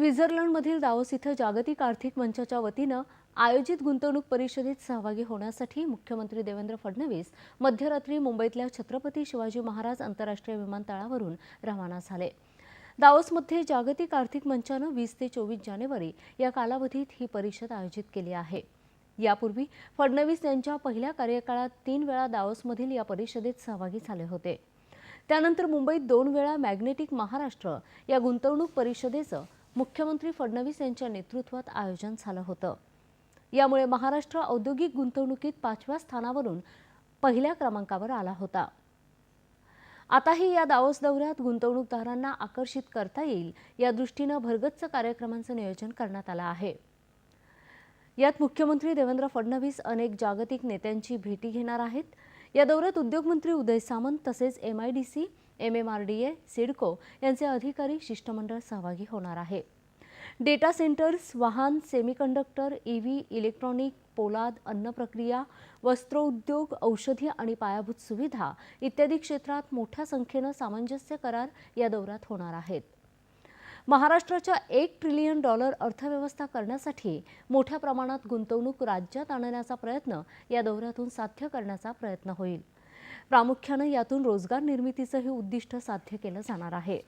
स्वित्झर्लंडमधील दावोस इथं जागतिक आर्थिक मंचाच्या वतीनं आयोजित गुंतवणूक परिषदेत सहभागी होण्यासाठी मुख्यमंत्री देवेंद्र फडणवीस मध्यरात्री मुंबईतल्या छत्रपती शिवाजी महाराज आंतरराष्ट्रीय विमानतळावरून रवाना झाले. दावोसमध्ये जागतिक आर्थिक मंचानं वीस ते चोवीस जानेवारी या कालावधीत ही परिषद आयोजित केली आहे. यापूर्वी फडणवीस यांच्या पहिल्या कार्यकाळात तीन वेळा दावोसमधील या परिषदेत सहभागी झाले होते. त्यानंतर मुंबईत दोन वेळा मॅग्नेटिक महाराष्ट्र या गुंतवणूक परिषदेचं मुख्यमंत्री फडणवीस यांच्या नेतृत्वात आयोजन झालं होतं. यामुळे महाराष्ट्र औद्योगिक गुंतवणुकीत पाचव्या स्थानावरून पहिल्या क्रमांकावर आला होता. आताही या दावोस दौऱ्यात गुंतवणूकदारांना आकर्षित करता येईल या दृष्टीनं भरगच्च कार्यक्रमांचं नियोजन करण्यात आलं आहे. यात मुख्यमंत्री देवेंद्र फडणवीस अनेक जागतिक नेत्यांची भेटी घेणार आहेत. या दौऱ्यात उद्योगमंत्री उदय सामंत तसेच डी ए सिडको यांचे अधिकारी शिष्टमंडळ सहभागी होणार आहे. डेटा सेंटर्स वाहन सेमीकंडक्टर ईव्ही इलेक्ट्रॉनिक पोलाद अन्न प्रक्रिया वस्त्रोद्योग औषधी आणि पायाभूत सुविधा इत्यादी क्षेत्रात मोठ्या संख्येनं सामंजस्य करार या दौऱ्यात होणार आहेत. महाराष्ट्राच्या एक ट्रिलियन डॉलर अर्थव्यवस्था करण्यासाठी मोठ्या प्रमाणात गुंतवणूक राज्यात आणण्याचा प्रयत्न या दौऱ्यातून साध्य करण्याचा प्रयत्न होईल. प्रामुख्यानं यातून रोजगार निर्मितीचंही उद्दिष्ट साध्य केलं जाणार आहे.